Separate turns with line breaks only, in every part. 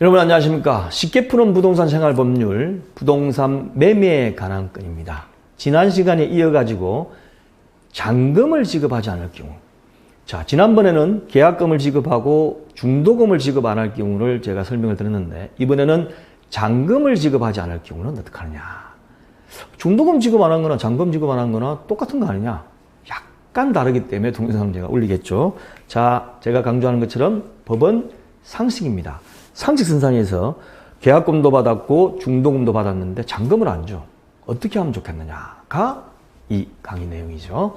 여러분 안녕하십니까. 쉽게 푸는 부동산 생활 법률 부동산 매매에 관한 건입니다. 지난 시간에 이어가지고 잔금을 지급하지 않을 경우. 자, 지난번에는 계약금을 지급하고 중도금을 지급 안 할 경우를 제가 설명을 드렸는데 이번에는 잔금을 지급하지 않을 경우는 어떻게 하느냐. 중도금 지급 안 한 거나 잔금 지급 안 한 거나 똑같은 거 아니냐. 약간 다르기 때문에 동영상을 제가 올리겠죠. 자, 제가 강조하는 것처럼 법은 상식입니다. 상식 선상에서 계약금도 받았고 중도금도 받았는데 잔금을 안 줘. 어떻게 하면 좋겠느냐가 이 강의 내용이죠.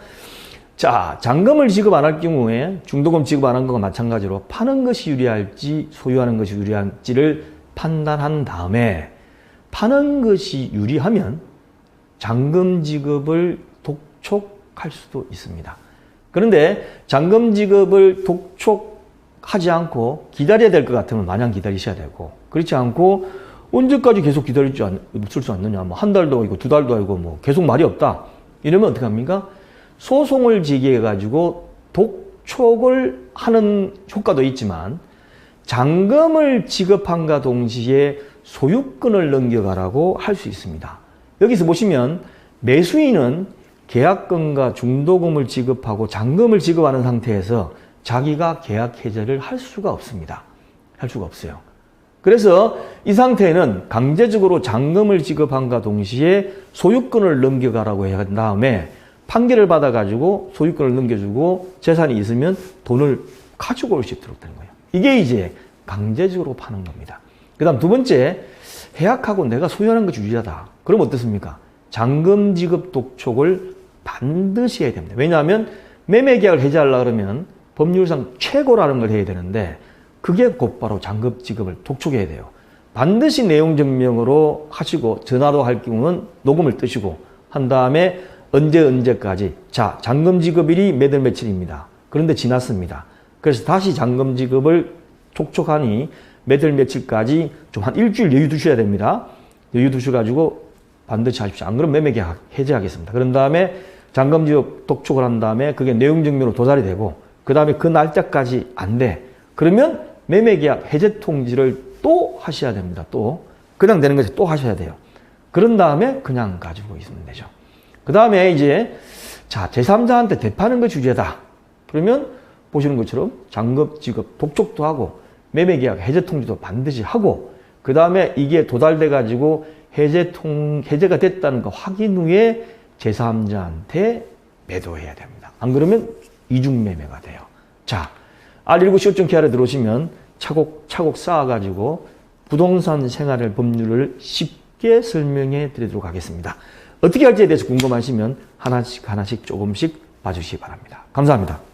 자, 잔금을 지급 안 할 경우에 중도금 지급 안 한 것과 마찬가지로 파는 것이 유리할지 소유하는 것이 유리할지를 판단한 다음에 파는 것이 유리하면 잔금 지급을 독촉할 수도 있습니다. 그런데 잔금 지급을 독촉 하지 않고 기다려야 될 것 같으면 마냥 기다리셔야 되고 그렇지 않고 언제까지 계속 기다릴 수 없을 수 않느냐 뭐 한 달도 아니고 두 달도 아니고 뭐 계속 말이 없다 이러면 어떻게 합니까? 소송을 제기해 가지고 독촉을 하는 효과도 있지만 잔금을 지급한과 동시에 소유권을 넘겨가라고 할 수 있습니다. 여기서 보시면 매수인은 계약금과 중도금을 지급하고 잔금을 지급하는 상태에서 자기가 계약 해제를 할 수가 없습니다. 할 수가 없어요. 그래서 이 상태에는 강제적으로 잔금을 지급한과 동시에 소유권을 넘겨가라고 한 다음에 판결을 받아가지고 소유권을 넘겨주고 재산이 있으면 돈을 가지고 올 수 있도록 되는 거예요. 이게 이제 강제적으로 파는 겁니다. 그 다음 두 번째, 해약하고 내가 소유하는 것이 유리하다. 그럼 어떻습니까? 잔금 지급 독촉을 반드시 해야 됩니다. 왜냐하면 매매 계약을 해지하려고 그러면 법률상 최고라는 걸 해야 되는데 그게 곧바로 잔금 지급을 독촉해야 돼요. 반드시 내용 증명으로 하시고 전화로 할 경우는 녹음을 뜨시고 한 다음에 언제 언제까지 자 잔금 지급일이 몇월 며칠입니다. 그런데 지났습니다. 그래서 다시 잔금 지급을 촉촉하니 몇월 며칠까지 좀 한 일주일 여유 두셔야 됩니다. 여유 두셔가지고 반드시 하십시오. 안 그러면 매매 계약 해제하겠습니다. 그런 다음에 잔금 지급 독촉을 한 다음에 그게 내용 증명으로 도달이 되고 그 다음에 그 날짜까지 안 돼. 그러면 매매 계약 해제 통지를 또 하셔야 됩니다. 또 그냥 되는 것이 또 하셔야 돼요. 그런 다음에 그냥 가지고 있으면 되죠. 그 다음에 이제 자 제3자한테 대파는 것이 유죄다. 그러면 보시는 것처럼 잔금 지급 독촉도 하고 매매 계약 해제 통지도 반드시 하고 그 다음에 이게 도달돼 가지고 해제 통 해제가 됐다는 거 확인 후에 제3자한테 매도해야 됩니다. 안 그러면 이중 매매가 돼요. 자, R19 시효증 케어에 들어오시면 차곡차곡 쌓아가지고 부동산 생활을 법률을 쉽게 설명해 드리도록 하겠습니다. 어떻게 할지에 대해서 궁금하시면 하나씩 하나씩 조금씩 봐주시기 바랍니다. 감사합니다.